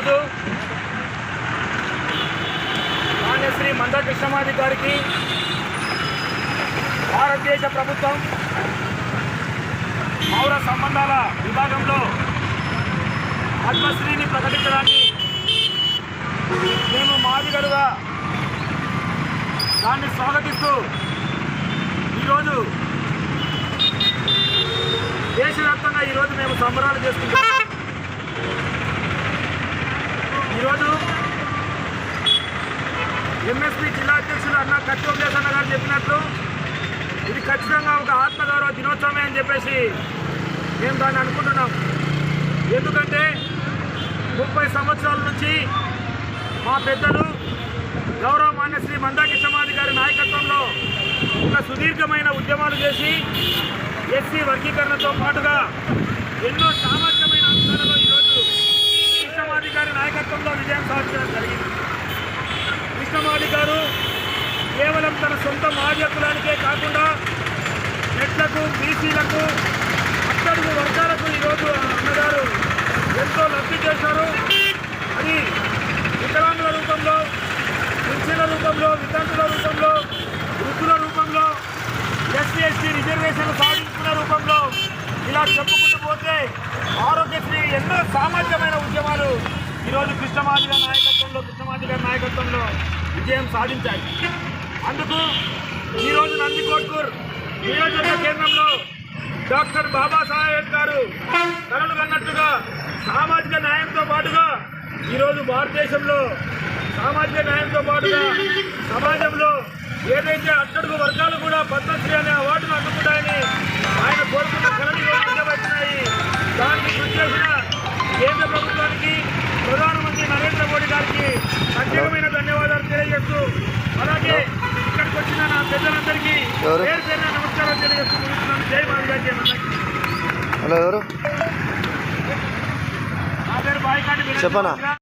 ఈరోజు శ్రీ మందా కృష్ణమాది గారికి భారతదేశ ప్రభుత్వం పౌర సంబంధాల విభాగంలో పద్మశ్రీని ప్రకటించడాన్ని మేము మాదిగలుగా దాన్ని స్వాగతిస్తూ ఈరోజు దేశవ్యాప్తంగా ఈరోజు మేము సంబరాలు చేస్తున్నాం ఎంఎస్పీ జిల్లా అధ్యక్షులు అన్న కట్టోబ్లేస్ అన్న గారు చెప్పినట్లు ఇది ఖచ్చితంగా ఒక ఆత్మగౌరవ దినోత్సవమే అని చెప్పేసి మేము దాన్ని అనుకుంటున్నాం. ఎందుకంటే ముప్పై సంవత్సరాల నుంచి మా పెద్దలు గౌరవ మాన్య శ్రీ మందాకి గారి నాయకత్వంలో ఒక సుదీర్ఘమైన ఉద్యమాలు చేసి ఎస్సీ వర్గీకరణతో పాటుగా ఎన్నో సామాజిక అంశాలలో ఈరోజు కృష్ణమాది గారి నాయకత్వంలో విజయం సాధించడం జరిగింది కృష్ణమాది గారు కేవలం తన సొంత మాధ్యకులానికే కాకుండా నెట్లకు బీసీలకు అట్టడుగు వర్గాలకు ఈరోజు అన్నగారు ఎంతో లబ్ధి చేశారు. అది వికలాంగుల రూపంలో పెన్షన్ల రూపంలో వితంతుల రూపంలో వృద్ధుల రూపంలో ఎస్సీ ఎస్టీ రిజర్వేషన్లు సాధించుకున్న రూపంలో ఇలా చెప్పుకుంటూ పోతే ఆరోగ్యశ్రీ ఎన్నో సామర్థ్యమైన ఉద్యమాలు ఈరోజు కృష్ణమాది గారి నాయకత్వంలో కృష్ణమాది గారి నాయకత్వంలో విజయం సాధించాయి. అందుకు ఈరోజు నందికోట్కూర్ నియోజకవర్గ కేంద్రంలో డాక్టర్ బాబాసాహెబ్ గారు కలలు కన్నట్టుగా సామాజిక న్యాయంతో పాటుగా ఈరోజు భారతదేశంలో సామాజిక న్యాయంతో పాటుగా సమాజంలో ఏదైతే అట్టడుగు వర్గాలు కూడా పద్మశ్రీ అనే అవార్డును ఎవరు? హలో ఎవరు చెప్పనా?